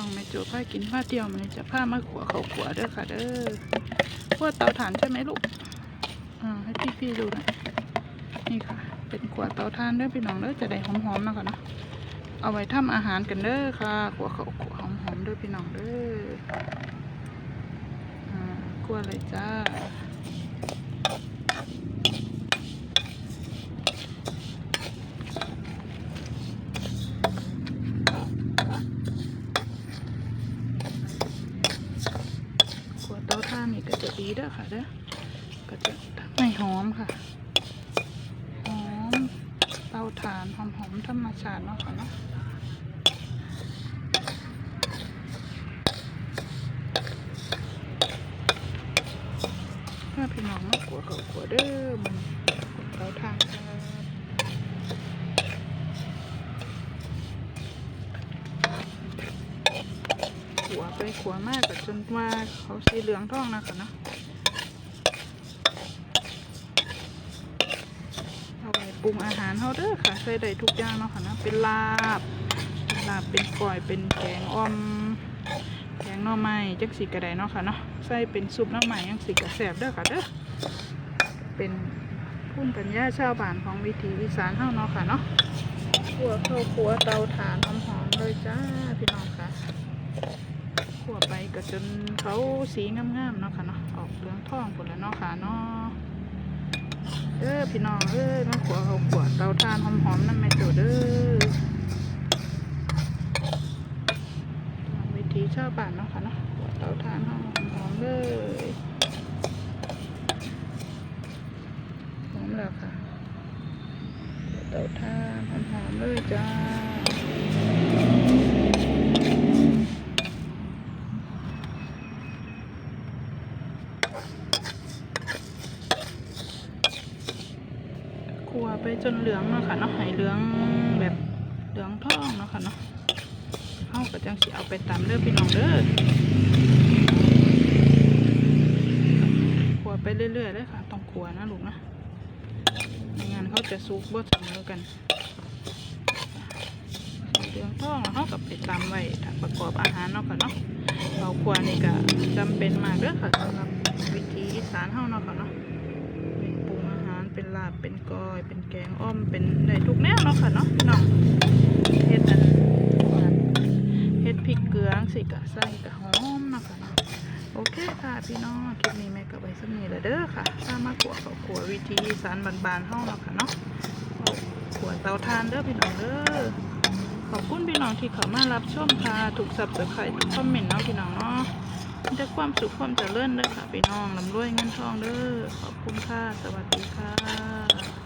ช่องแม่จ้ผ้ากินผ้าเที่ยวมันจะผ้ามาขัวเขาขัวเด้อค่ะเด้อขัวเตาถ่านใช่ไหมลูกอ่าให้พี่ๆดูน่อยนี่ค่ะ เป็นขัวเตาถ่านเด้อพี่น้องเด้อจะได้หอมๆนะคะเนาะเอาไว้ทำอาหารกันเด้อค่ะขัวเขาขัวหอมๆเด้อพี่น้องเด้ออ่าขัวเลยจ้า ขัวเตาถ่านนี่ก็จะดี เด้อค่ะเด้อก็จะทำให้หอมค่ะ หอมเตาถ่านหอมหอมธรรมชาติเนาะค่ะเนาะถ้าพี่น้องมาขัวเขาขัวเด้อมันเตาถ่านค่ะ ขัวไปขัวมากก็จนว่าเขาสีเหลืองทองนะคะเนาะเอาไปปรุงอาหารเขาเด้อค่ะใส่ได้ทุกอย่างเนาะค่ะเนาะเป็นลาบเป็นลาบเป็นก่อยเป็นแกงอ่อมแกงหน่อไม้จักสีกระไดเนาะค่ะเนาะใส่เป็นซุปหน่อไม้ยังสีกระแสบเด้อค่ะเด้อเป็นพุ่นปัญญาชาวบ้านของวิถีอีสานเฮาเนาะค่ะเนาะขัวเข้าวขัวเตาถ่านหอมๆเลยจ้าพี่น้องค่ะ ก็จนเขาสีงามๆเนาะค่ะเนาะออกเหลืองทองหมดแล้วเนาะค่ะเนาะเด้อพี่น้องเอ้ยมาขัวเขาขัวเตาถ่านหอมๆนั่นแม่โจเด้อตามวิธีชาวบ้านเนาะค่ะเนาะขัวเตาถ่านหอมๆเลยหอมแล้วค่ะเตาถ่านหอมๆเลยจ้า ขัวไปจนเหลืองเนาะค่ะเนาะให้เหลืองแบบเหลืองทองเนาะค่ะเนาะเฮาก็จังสิเอาไปตำเด้อพี่น้องเด้อขัวไปเรื่อยๆเลยค่ะต้องขัวนะลูกนะไม่งั้นเขาจะสุกบ่เสมอกันเหลืองทองแล้วเขากับไปตำไว้ถ้าประกอบอาหารเนาะค่ะเนาะเราขัวนี่ก็จำเป็นมากเด้อค่ะสำหรับวิธีสานเฮาเนาะค่ะเนาะ เป็นปรุงอาหารเป็นลา บเป็นกอย เป็นแกงอ้อม เป็นได้ทุกแนวเนาะค่ะเนาะพี่น้องเฮ็ดอันเฮ็ดพริกเกลือสิกะใส่กะหอมเนาะค่ะเนาะโอเคค่ะพี่น้องคลิปนี้แม่ก็ไว้สักนี้ละเด้อค่ะถ้ามาขัวข้าวขัววิธีสานบานๆเฮาเนาะค่ะเนาะขัวเตาถ่านเด้อพี่น้องเด้อขอบคุณพี่น้องที่เข้ามารับชมค่ะถูกสับสไครต์ทุกคอมเมนต์เนาะพี่น้องเนาะ มีแต่ความสุขความเจริญเด้อค่ะพี่น้องลำรวยเงินทองเด้อขอบคุณค่ะ สวัสดีค่ะ